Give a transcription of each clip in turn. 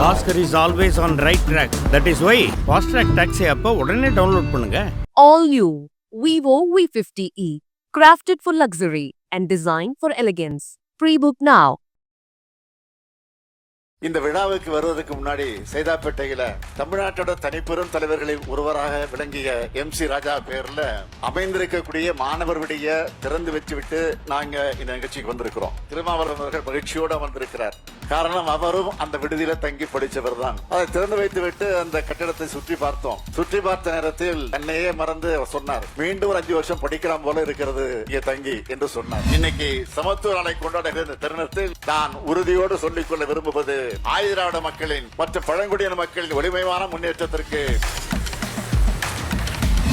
Bhaskar is always on right track that is why fast track taxi அப்போ உடனே download பண்ணுங்க All new Vivo V50e, crafted for luxury and designed for elegance. Pre-book now. இந்த விழாவுக்கு வருவதற்கு முன்னாடி சைதாப்பேட்டையில தமிழ்நாட்டோட தனிப்பெரும் தலைவர்களில் ஒருவராக விளங்கிய எம் சி ராஜா பேர்ல அமைந்திருக்கக்கூடிய மாணவர் விடிய திறந்து வச்சு விட்டு நாங்க இந்த நிகழ்ச்சிக்கு வந்திருக்கிறோம். திருமாவளவன் அவர்கள் மகிழ்ச்சியோடு வந்திருக்கிறார். காரணம் அவரும் அந்த விடுதியில தங்கி படிச்சவர் தான். அதை திறந்து வைத்து விட்டு அந்த கட்டிடத்தை சுற்றி பார்த்தோம். சுற்றி பார்த்த நேரத்தில் என்னையே மறந்து அவர் சொன்னார் மீண்டும் ஒரு அஞ்சு வருஷம் படிக்கலாம் போல இருக்கிறது இங்கே தங்கி என்று சொன்னார். இன்னைக்கு சமத்துவ நாளை கொண்டாடுகிற இந்த தருணத்தில் நான் உறுதியோடு சொல்லிக்கொள்ள விரும்புவது ஆயுதிராவிட மக்களின் மற்றும் பழங்குடியின மக்களின் ஒளிமயமான முன்னேற்றத்திற்கு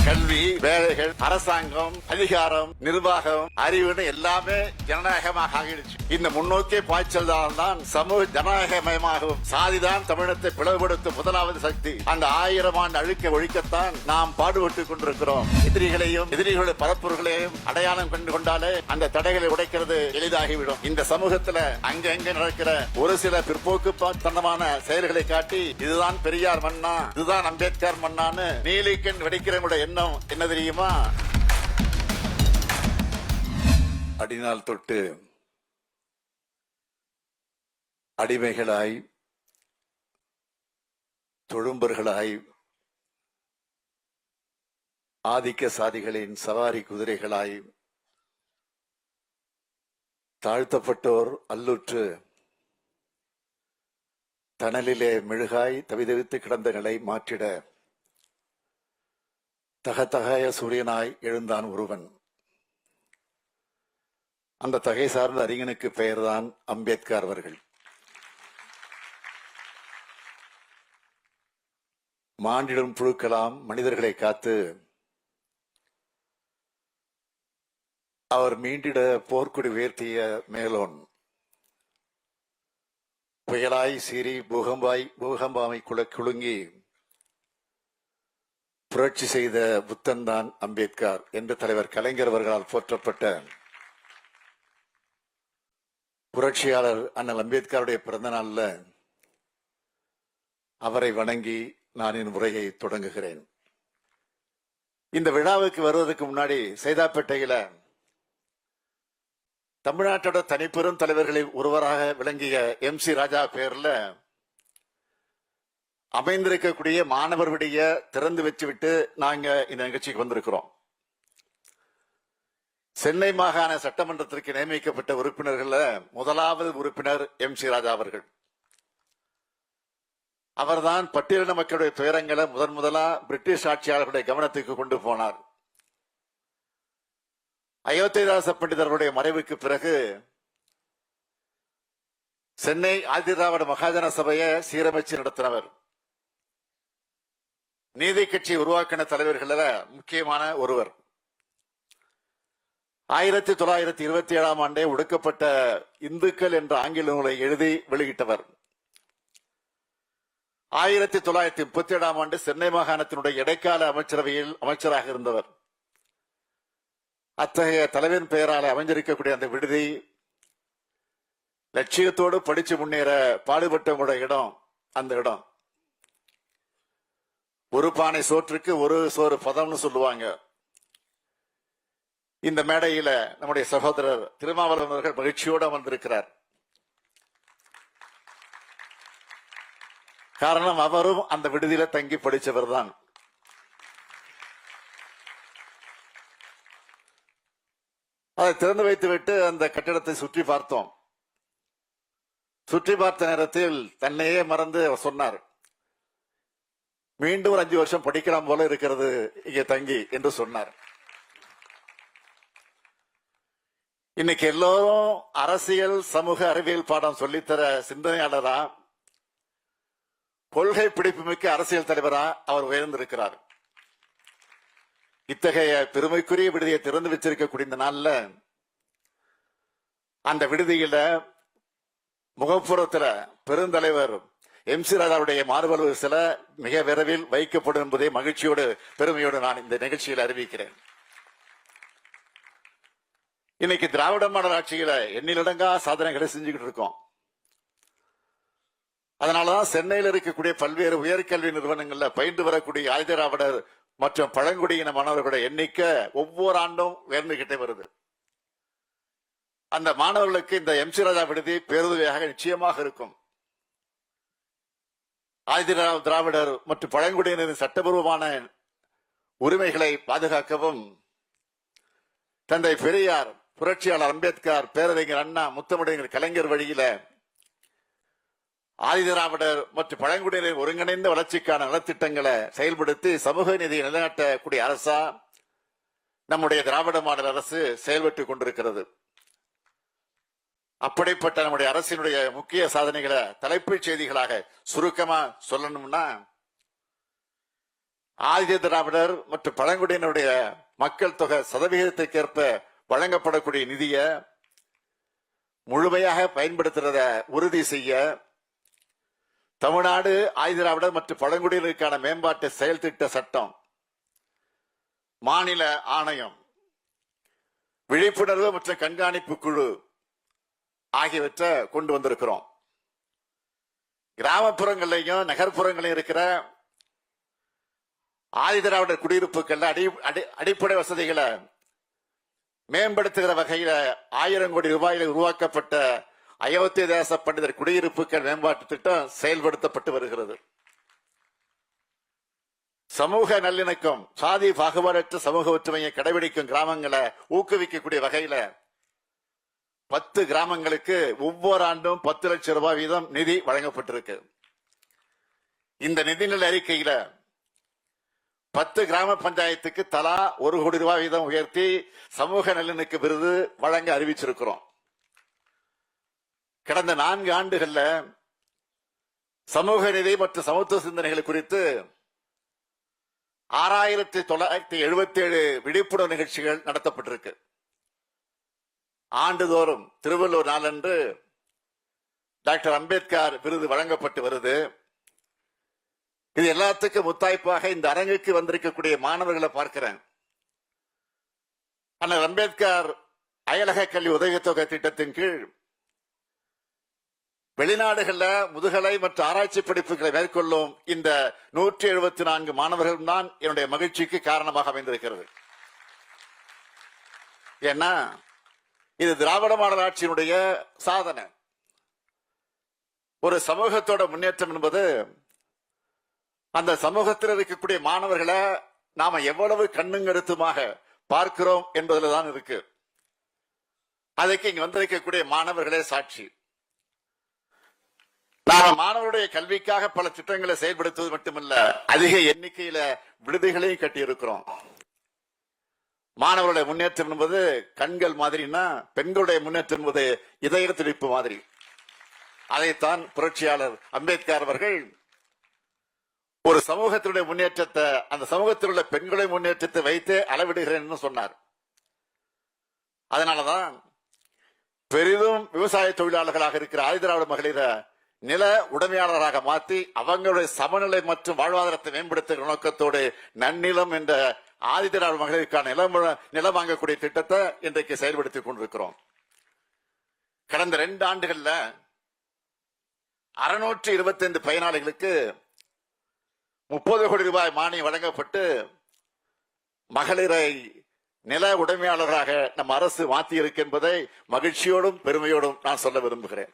கல்வி வேலைகள் அரசாங்கம் அதிகாரம் நிர்வாகம் அறிவுன்னு எல்லாமே ஜனநாயகமாக ஆகிடுச்சு. இந்த முன்னோக்கிய பாய்ச்சல் தான் சமூக ஜனநாயகமயமாகும் சாதிதான் தமிழத்தை பிளவுபடுத்தும் முதலாவது சக்தி. அந்த ஆயிரம் ஆண்டு அழுக்க ஒழிக்கத்தான் நாம் பாடுபட்டுக் கொண்டிருக்கிறோம். எதிரிகளையும் எதிரிகளுடைய பரப்புகளையும் அடையாளம் கண்டு கொண்டாலே அந்த தடைகளை உடைக்கிறது எளிதாகிவிடும். இந்த சமூகத்துல அங்கங்க நடக்கிற ஒரு சில பிற்போக்கு தனமான செயல்களை காட்டி இதுதான் பெரியார் மன்னா இதுதான் அம்பேத்கர் மன்னான்னு நீலிக்கண் வெடிக்கிறவங்களுடைய எண்ணம் என்ன தெரியுமா? அடிநாள் தொட்டு அடிமைகளாய் தொழும்பர்களாய் ஆதிக்க சாதிகளின் சவாரி குதிரைகளாய் தாழ்த்தப்பட்டோர் அல்லுற்று தணலிலே மெழுகாய் தவிதவித்து கிடந்த நிலை மாற்றிட தகதகாய சூரியனாய் எழுந்தான் ஒருவன். அந்த தகை சார்ந்த அறிஞனுக்கு பெயர்தான் அம்பேத்கர் அவர்கள். மாண்டிடும் புழுக்கலாம் மனிதர்களை காத்து அவர் மீண்டிட போர்க்குடி உயர்த்திய மேலோன். புயலாய் சிறி பூகம்பாய் பூகம்பாமை குல குலுங்கி புரட்சி செய்த புத்தன்தான் அம்பேத்கர் என்று தலைவர் கலைஞர் அவர்களால் போற்றப்பட்ட புரட்சியாளர் அண்ணல் அம்பேத்கருடைய பிறந்த நாளில் அவரை வணங்கி நான் என் உரையை தொடங்குகிறேன். இந்த விழாவுக்கு வருவதற்கு முன்னாடி சைதாப்பேட்டையில தமிழ்நாட்டோட தனிப்பெரும் தலைவர்களில் ஒருவராக விளங்கிய எம் சி ராஜா பேர்ல அமைந்திருக்கக்கூடிய மாணவர்களுடைய திறந்து வச்சு விட்டு நாங்க இந்த நிகழ்ச்சிக்கு வந்திருக்கிறோம். சென்னை மாகாண சட்டமன்றத்திற்கு நியமிக்கப்பட்ட உறுப்பினர்கள முதலாவது உறுப்பினர் எம். சி. ராஜா அவர்கள். அவர்தான் பட்டியலின மக்களுடைய துயரங்களை முதன் முதலா பிரிட்டிஷ் ஆட்சியாளர்களுடைய கவனத்துக்கு கொண்டு போனார். அயோத்திதாச பண்டிதர்களுடைய மறைவுக்கு பிறகு சென்னை ஆதிதிராவிட மகாஜன சபையை சீரமைச்சு நடத்தினவர். நீதி கட்சியை உருவாக்கின தலைவர்கள முக்கியமான ஒருவர். ஆயிரத்தி தொள்ளாயிரத்தி இருபத்தி ஏழாம் ஆண்டே ஒடுக்கப்பட்ட இந்துக்கள் என்ற ஆங்கில நூலை எழுதி வெளியிட்டவர். ஆயிரத்தி தொள்ளாயிரத்தி முப்பத்தி ஏழாம் ஆண்டு சென்னை மாகாணத்தினுடைய இடைக்கால அமைச்சரவையில் அமைச்சராக இருந்தவர். அத்தகைய தலைவரின் பெயரால் அமைஞ்சிருக்கக்கூடிய அந்த விடுதி லட்சியத்தோடு படிச்சு முன்னேற பாடுபட்டவங்களுடைய இடம் அந்த இடம். ஒரு பானை சோற்றுக்கு ஒரு சோறு பதம்னு சொல்லுவாங்க. இந்த மேடையில நம்முடைய சகோதரர் திருமாவளவன் அவர்கள் மகிழ்ச்சியோடு அமர்ந்திருக்கிறார். காரணம் அவரும் அந்த விடுதியில தங்கி படிச்சவர் தான். அதை திறந்து வைத்து விட்டு அந்த கட்டிடத்தை சுற்றி பார்த்தோம். சுற்றி பார்த்த நேரத்தில் தன்னையே மறந்து அவர் சொன்னார் மீண்டும் ஒரு அஞ்சு வருஷம் படிக்கலாம் போல இருக்கிறது இங்கே தங்கி என்று சொன்னார். இன்னைக்கு எல்லோரும் அரசியல் சமூக அறிவியல் பாடம் சொல்லித்தர சிந்தனையாளரா? கொள்கை பிடிப்புமிக்க அரசியல் தலைவரா அவர் உயர்ந்திருக்கிறார். இத்தகைய பெருமைக்குரிய விடுதியை திறந்து வச்சிருக்கக்கூடிய இந்த நாள்ல அந்த விடுதியில முகப்புறத்துல பெருந்தலைவர் எம் சி ராதாவுடைய மார்பளவு சில மிக விரைவில் வைக்கப்படும் என்பதை மகிழ்ச்சியோடு பெருமையோடு நான் இந்த நிகழ்ச்சியில் அறிவிக்கிறேன். இன்னைக்கு திராவிட மாடல் ஆட்சியில எண்ணிலடங்கா சாதனைகளை செஞ்சுக்கிட்டு இருக்கோம். அதனாலதான் சென்னையில் இருக்கக்கூடிய பல்வேறு உயர்கல்வி நிறுவனங்கள்ல பயின்று வரக்கூடிய ஆயுதராவிடர் மற்றும் பழங்குடியின மாணவர்களுடைய எண்ணிக்கை ஒவ்வொரு ஆண்டும் உயர்ந்துகிட்டே வருது. அந்த மாணவர்களுக்கு இந்த எம் சி ராஜா விடுதி பேருதவியாக நிச்சயமாக இருக்கும். ஆதிரா திராவிடர் மற்றும் பழங்குடியினரின் சட்டபூர்வமான உரிமைகளை பாதுகாக்கவும் தந்தை பெரியார் புரட்சியாளர் அம்பேத்கர் பேரறிஞர் அண்ணா முத்தமிழர் கலைஞர் வழியில ஆதிதிராவிடர் மற்றும் பழங்குடியினர் ஒருங்கிணைந்த வளர்ச்சிக்கான நலத்திட்டங்களை செயல்படுத்தி சமூக நீதியை நிலைநாட்டக்கூடிய அரசா நம்முடைய திராவிட மாடல் அரசு செயல்பட்டுக் கொண்டிருக்கிறது. அப்படிப்பட்ட நம்முடைய அரசினுடைய முக்கிய சாதனைகளை தலைப்புச் செய்திகளாக சுருக்கமா சொல்லணும்னா ஆதித திராவிடர் மற்றும் பழங்குடியினருடைய மக்கள் தொகை சதவிகிதத்திற்கேற்ப வழங்கப்படக்கூடிய நிதியை முழுமையாக பயன்படுத்துறத உறுதி செய்ய தமிழ்நாடு ஆயுதிராவிடர் மற்றும் பழங்குடியினருக்கான மேம்பாட்டு செயல் திட்ட சட்டம் மாநில ஆணையம் விழிப்புணர்வு மற்றும் கண்காணிப்பு குழு ஆகியவற்றை கொண்டு வந்திருக்கிறோம். கிராமப்புறங்கள்லையும் நகர்ப்புறங்களையும் இருக்கிற ஆதிதிராவிடர் குடியிருப்புகள்ல அடி அடி- அடிப்படை வசதிகளை மேம்படுத்துகிற வகையில ஆயிரம் கோடி ரூபாயில் உருவாக்கப்பட்ட அயோத்திய தேச பண்டிதர் குடியிருப்புகள் மேம்பாட்டு திட்டம் செயல்படுத்தப்பட்டு வருகிறது. சமூக நல்லிணக்கம் சாதி பாகுபாடற்ற சமூக ஒற்றுமையை கடைபிடிக்கும் கிராமங்களை ஊக்குவிக்கக்கூடிய வகையில பத்து கிராமங்களுக்கு ஒவ்வொரு ஆண்டும் பத்து லட்சம் ரூபாய் வீதம் நிதி வழங்கப்பட்டிருக்கு. இந்த நிதிநிலை அறிக்கையில பத்து கிராம பஞ்சாயத்துக்கு தலா ஒரு கோடி ரூபாய் வீதம் உயர்த்தி சமூக நலனுக்கு விருது வழங்க அறிவிச்சிருக்கிறோம். கடந்த நான்கு ஆண்டுகள்ல சமூக நிதி மற்றும் சமத்துவ சிந்தனைகள் குறித்து ஆறாயிரத்தி தொள்ளாயிரத்தி எழுபத்தி ஏழு விழிப்புணர்வு நிகழ்ச்சிகள் நடத்தப்பட்டிருக்கு. ஆண்டுதோறும் திருவள்ளூர் நாளன்று டாக்டர் அம்பேத்கர் விருது வழங்கப்பட்டு வருது. இது எல்லாத்துக்கும் முத்தாய்ப்பாக இந்த அரங்குக்கு வந்திருக்கக்கூடிய மாணவர்களை பார்க்கிறேன். அண்ணல் அம்பேத்கர் அயலக கல்வி உதவித்தொகை திட்டத்தின் கீழ் வெளிநாடுகளில் முதுகலை மற்றும் ஆராய்ச்சி படிப்புகளை மேற்கொள்ளும் இந்த நூற்றி எழுபத்தி நான்கு மாணவர்கள் தான் என்னுடைய மகிழ்ச்சிக்கு காரணமாக அமைந்திருக்கிறது. ஏன்னா இது திராவிட மாடல் ஆட்சியினுடைய சாதனை. ஒரு சமூகத்தோட முன்னேற்றம் என்பது அந்த சமூகத்தில் இருக்கக்கூடிய மாணவர்களை நாம எவ்வளவு கண்ணுங்கருத்துமாக பார்க்கிறோம் என்பதுல தான் இருக்கு. அதுக்கு இங்க வந்திருக்கக்கூடிய மாணவர்களே சாட்சி. நாம மாணவருடைய கல்விக்காக பல திட்டங்களை செயல்படுத்துவது மட்டுமல்ல அதிக எண்ணிக்கையில விடுதிகளையும் கட்டியிருக்கிறோம். மாணவருடைய முன்னேற்றம் என்பது கண்கள் மாதிரின்னா பெண்களுடைய முன்னேற்றம் என்பது இதய துடிப்பு மாதிரி. அதைத்தான் புரட்சியாளர் அம்பேத்கர் அவர்கள் ஒரு சமூகத்தினுடைய முன்னேற்றத்தை அந்த சமூகத்தில் உள்ள பெண்களுடைய முன்னேற்றத்தை வைத்து அளவிடுகிறேன் சொன்னார். அதனாலதான் பெரிதும் விவசாய தொழிலாளர்களாக இருக்கிற ஆதிதிராவிட மகளிரை நில உடைமையாளராக மாற்றி அவங்களுடைய சமநிலை மற்றும் வாழ்வாதாரத்தை மேம்படுத்துகிற நோக்கத்தோடு நன்னிலம் என்ற ஆதிதிராவிட மகளிருக்கான நிலம் நிலம் வாங்கக்கூடிய திட்டத்தை இன்றைக்கு செயல்படுத்திக் கொண்டிருக்கிறோம். கடந்த ரெண்டு ஆண்டுகள்ல அறுநூற்றி இருபத்தி ஐந்து பயனாளிகளுக்கு முப்பது கோடி ரூபாய் மானியம் வழங்கப்பட்டு மகளிரை நில உடைமையாளராக நம் அரசு மாற்றியிருக்கு என்பதை மகிழ்ச்சியோடும் பெருமையோடும் நான் சொல்ல விரும்புகிறேன்.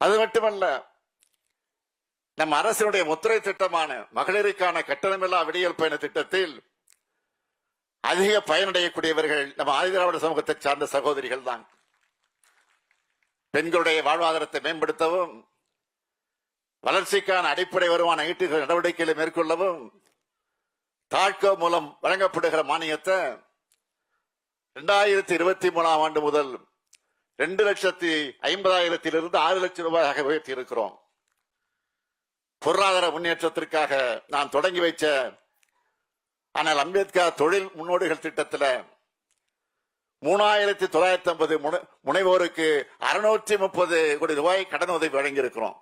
அது மட்டுமல்ல நம் அரசினுடைய முத்திரை திட்டமான மகளிருக்கான கட்டணமில்லா விடியல் பயண திட்டத்தில் அதிக பயனடையக்கூடியவர்கள் நம்ம ஆதிதிராவிட சமூகத்தை சார்ந்த சகோதரிகள் தான் பெண்களுடைய வாழ்வாதாரத்தை மேம்படுத்தவும் வளர்ச்சிக்கான அடிப்படை வருமான ஈட்டுகிற நடவடிக்கைகளை மேற்கொள்ளவும் தாட்கோ மூலம் வழங்கப்படுகிற மானியத்தை இரண்டாயிரத்தி இருபத்தி மூணாம் ஆண்டு முதல் ரெண்டு லட்சத்தி ஐம்பதாயிரத்திலிருந்து ஆறு லட்சம் ரூபாயாக உயர்த்தி இருக்கிறோம் பொருளாதார முன்னேற்றத்திற்காக நான் தொடங்கி வைச்ச ஆனால் அம்பேத்கர் தொழில் முன்னோடிகள் திட்டத்தில் மூணாயிரத்தி தொள்ளாயிரத்தி ஐம்பது முனைவோருக்கு அறுநூற்றி முப்பது கோடி ரூபாய் கடன் உதவி வழங்கியிருக்கிறோம்.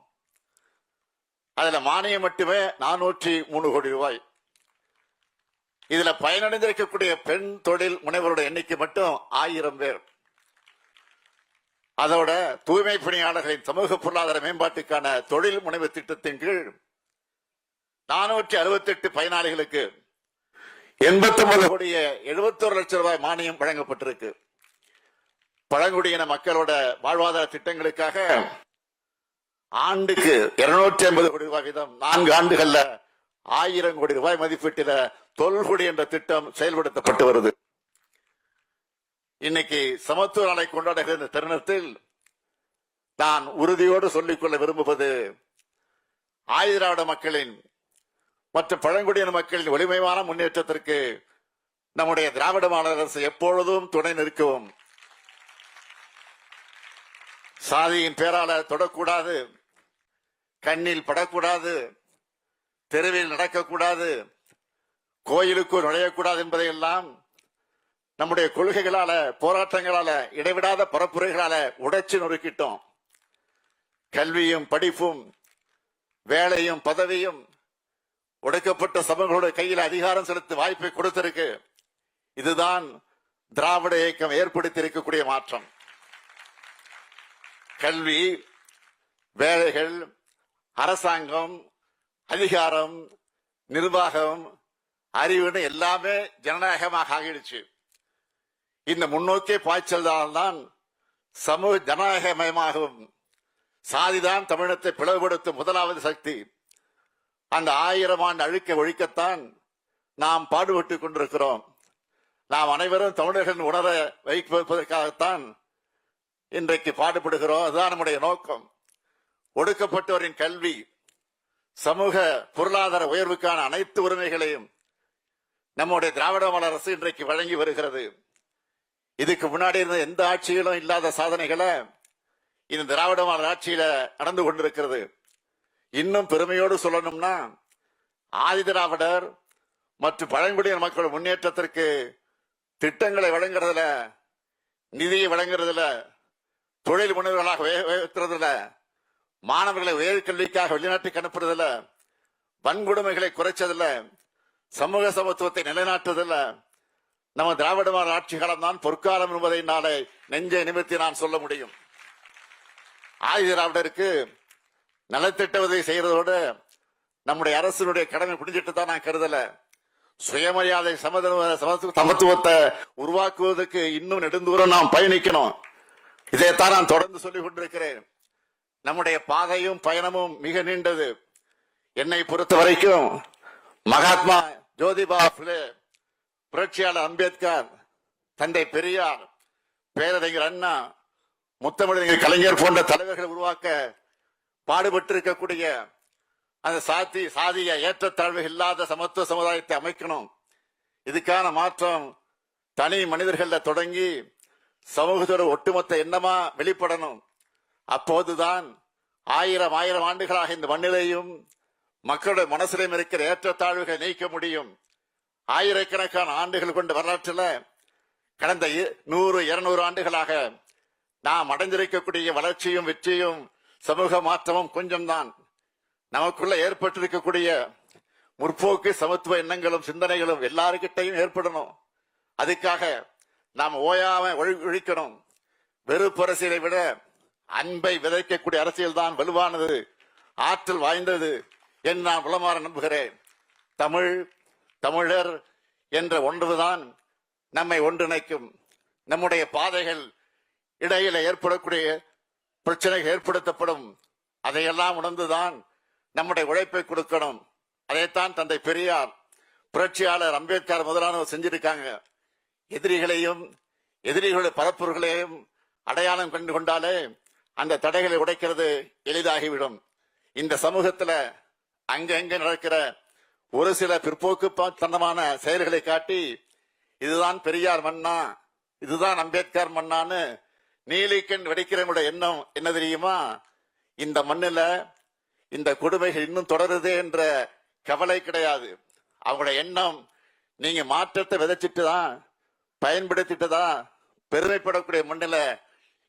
அதில் மானியம் மட்டுமே நானூற்றி மூணு கோடி ரூபாய். இதில் பயனடைந்திருக்கக்கூடிய பெண் தொழில் முனைவருடைய எண்ணிக்கை மட்டும் ஆயிரம் பேர். அதோட தூய்மை பணியாளர்களின் சமூக பொருளாதார மேம்பாட்டுக்கான தொழில் முனைவு திட்டத்தின் கீழ் நானூற்றி அறுபத்தி எட்டு பயனாளிகளுக்கு எண்பத்தி ஒன்பது கோடிய எழுபத்தோரு லட்சம் ரூபாய் மானியம் வழங்கப்பட்டிருக்கு. பழங்குடியின மக்களோட வாழ்வாதார திட்டங்களுக்காக ஆண்டுக்கு இருநூற்றி ஐம்பது கோடி ரூபாய் வீதம் நான்கு ஆண்டுகள்ல ஆயிரம் கோடி ரூபாய் மதிப்பீட்டில தொல்குடி என்ற திட்டம் செயல்படுத்தப்பட்டு வருது. இன்னைக்கு சமத்துவ நாளை கொண்டாடுகிற இந்த தருணத்தில் நான் உறுதியோடு சொல்லிக்கொள்ள விரும்புவது ஆயுதிராவிட மக்களின் மற்றும் பழங்குடியின மக்களின் ஒளிமயமான முன்னேற்றத்திற்கு நம்முடைய திராவிட மாநில அரசு எப்பொழுதும் துணை நிற்கவும் சாதியின் பேரால தொடக்கூடாது கண்ணில் படக்கூடாது தெருவில் நடக்கக்கூடாது கோயிலுக்குள் நுழையக்கூடாது என்பதையெல்லாம் நம்முடைய கொள்கைகளால போராட்டங்களால இடைவிடாத பரப்புரைகளால உடைச்சு நொறுக்கிட்டோம். கல்வியும் படிப்பும் வேலையும் பதவியும் உடைக்கப்பட்ட சமூகங்களோட கையில் அதிகாரம் செலுத்த வாய்ப்பை கொடுத்திருக்கு. இதுதான் திராவிட இயக்கம் ஏற்படுத்தி இருக்கக்கூடிய மாற்றம். கல்வி வேலைகள் அரசாங்கம் அதிகாரம் நிர்வாகம் அறிவுன்னு எல்லாமே ஜனநாயகமாக ஆகிடுச்சு. இந்த முன்னோக்கிய பாய்ச்சல்தான் சமூக ஜனநாயகமயமாகும் சாதிதான் தமிழத்தை பிளவுபடுத்தும் முதலாவது சக்தி. அந்த ஆயிரம் ஆண்டு அழுக்க ஒழிக்கத்தான் நாம் பாடுபட்டுக் கொண்டிருக்கிறோம். நாம் அனைவரும் தமிழர்கள் உணர வைப்பதற்காகத்தான் இன்றைக்கு பாடுபடுகிறோம். அதுதான் நம்முடைய நோக்கம். ஒடுக்கப்பட்டோரின் கல்வி சமூக பொருளாதார உயர்வுக்கான அனைத்து உரிமைகளையும் நம்முடைய திராவிட மாடல் அரசு இன்றைக்கு வழங்கி வருகிறது. இதுக்கு முன்னாடி இருந்த எந்த ஆட்சியிலும் இல்லாத சாதனைகளை இந்த திராவிட மாடல் ஆட்சியில நடந்து கொண்டிருக்கிறது. இன்னும் பெருமையோடு சொல்லணும்னா ஆதி திராவிடர் மற்றும் பழங்குடியின மக்கள் முன்னேற்றத்திற்கு திட்டங்களை வழங்குறதுல நிதியை வழங்குறதுல தொழில் முனைவர்களாக உயர்த்துறதுல மாணவர்களை உயர்கல்விக்காக வெளிநாட்டுக்கு அனுப்புறதுல வன்கொடுமைகளை குறைச்சதுல சமூக சமத்துவத்தை நிலைநாட்டுறதுல நம்ம திராவிட ஆட்சி காலம் தான் பொற்காலம் என்பதை நாளை நெஞ்சை நிமித்தி நான் சொல்ல முடியும். ஆதி திராவிடருக்கு நலத்திட்ட உதவி செய்யறதோடு நம்முடைய அரசினுடைய கடமை புரிஞ்சிட்டு தான் நான் கருதல. சுயமரியாதை சமத்துவ- சமத்துவத்தை உருவாக்குவதற்கு இன்னும் நெடுந்தூரம் நாம் பயணிக்கணும். இதைத்தான் நான் தொடர்ந்து சொல்லிக் கொண்டிருக்கிறேன். நம்முடைய பாதையும் பயணமும் மிக நீண்டது. என்னை பொறுத்த வரைக்கும் மகாத்மா ஜோதிபா புலே புரட்சியாளர் அம்பேத்கர் தந்தை பெரியார் பேரறிஞர் அண்ணா முத்தமிழறிஞர் கலைஞர் போன்ற தலைவர்களை உருவாக்க பாடுபட்டிருக்கக்கூடிய அந்த சாதி சாதிய ஏற்றத்தாழ்வு இல்லாத சமத்துவ சமுதாயத்தை அமைக்கணும். இதுக்கான மாற்றம் தனி மனிதர்கள தொடங்கி சமூகத்தோட ஒட்டுமொத்த எண்ணமா வெளிப்படணும். அப்போதுதான் ஆயிரம் ஆயிரம் ஆண்டுகளாக இந்த மண்ணிலையும் மக்களுடைய மனசிலையும் இருக்கிற ஏற்றத்தாழ்வுகளை நீக்க முடியும். ஆயிரக்கணக்கான ஆண்டுகள் கொண்ட வரலாற்றில் கடந்த இ- நூறு இருநூறு ஆண்டுகளாக நாம் அடைந்திருக்கக்கூடிய வளர்ச்சியும் வெற்றியும் சமூக மாற்றமும் கொஞ்சம்தான். நமக்குள்ள ஏற்பட்டிருக்கக்கூடிய முற்போக்கு சமத்துவ எண்ணங்களும் சிந்தனைகளும் எல்லாருக்கிட்டையும் ஏற்படணும். அதுக்காக நாம் ஓயாம ஒழிக்கணும். வெறுப்பு அரசியலை விட அன்பை விதைக்கக்கூடிய அரசியல் தான் வலுவானது ஆற்றல் வாய்ந்தது என்று நான் உளமாற நம்புகிறேன். தமிழ் தமிழர் என்ற ஒன்றுதான் நம்மை ஒன்றிணைக்கும். நம்முடைய பாதைகள் இடையில ஏற்படக்கூடிய பிரச்சனைகள் ஏற்படுத்தப்படும். அதையெல்லாம் உணர்ந்துதான் நம்முடைய உழைப்பை கொடுக்கணும். அதைத்தான் தந்தை பெரியார் புரட்சியாளர் அம்பேத்கர் முதலானவர் செஞ்சிருக்காங்க. எதிரிகளையும் எதிரிகளுடைய பரப்புகளையும் அடையாளம் கண்டு கொண்டாலே அந்த தடைகளை உடைக்கிறது எளிதாகிவிடும். இந்த சமூகத்துல அங்கங்க நடக்கிற ஒரு சில பிற்போக்கு தனமான செயல்களை காட்டி இதுதான் பெரியார் மன்னா இதுதான் அம்பேத்கர் மன்னான்னு நீலிக்கண் வெடிக்கிறவங்களோட எண்ணம் என்ன தெரியுமா? இந்த மண்ணில் இந்த கொடுமைகள் இன்னும் தொடருது என்ற கவலை கிடையாது. அவங்களோட எண்ணம் நீங்க மாற்றத்தை விதைச்சிட்டு தான் பயன்படுத்திட்டு தான் பெருமைப்படக்கூடிய மண்ணில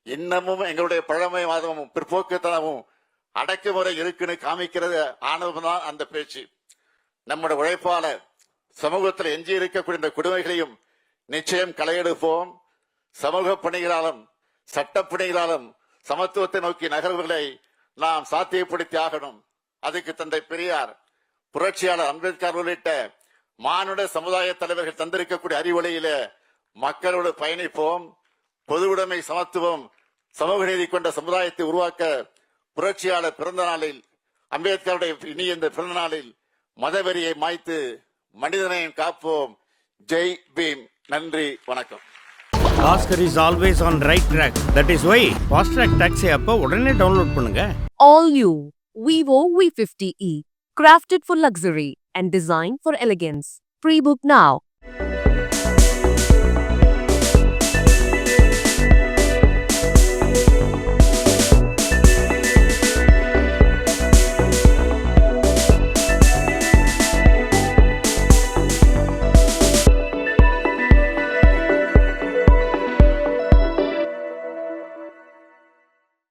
இன்னமும் எங்களுடைய பழமைவாதமும் பிற்போக்குத்தனமும் அடக்குமுறை இருக்குன்னு காமிக்கிறது ஆணவம் தான் அந்த பேச்சு. நம்முடைய உழைப்பால சமூகத்தில் எஞ்சி இருக்கக்கூடிய இந்த கொடுமைகளையும் நிச்சயம் களையெடுப்போம். சமூக பணிகளாலும் சட்டப்பணிகளாலும் சமத்துவத்தை நோக்கி நகர்வுகளை நாம் சாத்தியப்படுத்தி ஆகணும். அதுக்கு தந்தை பெரியார் புரட்சியாளர் அம்பேத்கர் உள்ளிட்ட மானுட சமுதாய தலைவர்கள் தந்திருக்கக்கூடிய அறிவொளியில மக்களோடு பயணிப்போம். பொதுவுடைமை சமத்துவம் சமூக நீதி கொண்ட சமுதாயத்தை உருவாக்க புரட்சியாளர் பிறந்த நாளில் அம்பேத்கருடைய இனி இந்த பிறந்த நாளில் மதவெறியை மாய்த்து மனிதனையும் காப்போம் ஜெய் பீம் நன்றி வணக்கம் Bhaskar is always on right track that is why fast track taxi அப்போ உடனே டவுன்லோட் பண்ணுங்க All new Vivo V50e. Crafted for luxury and designed for elegance. Pre-book now.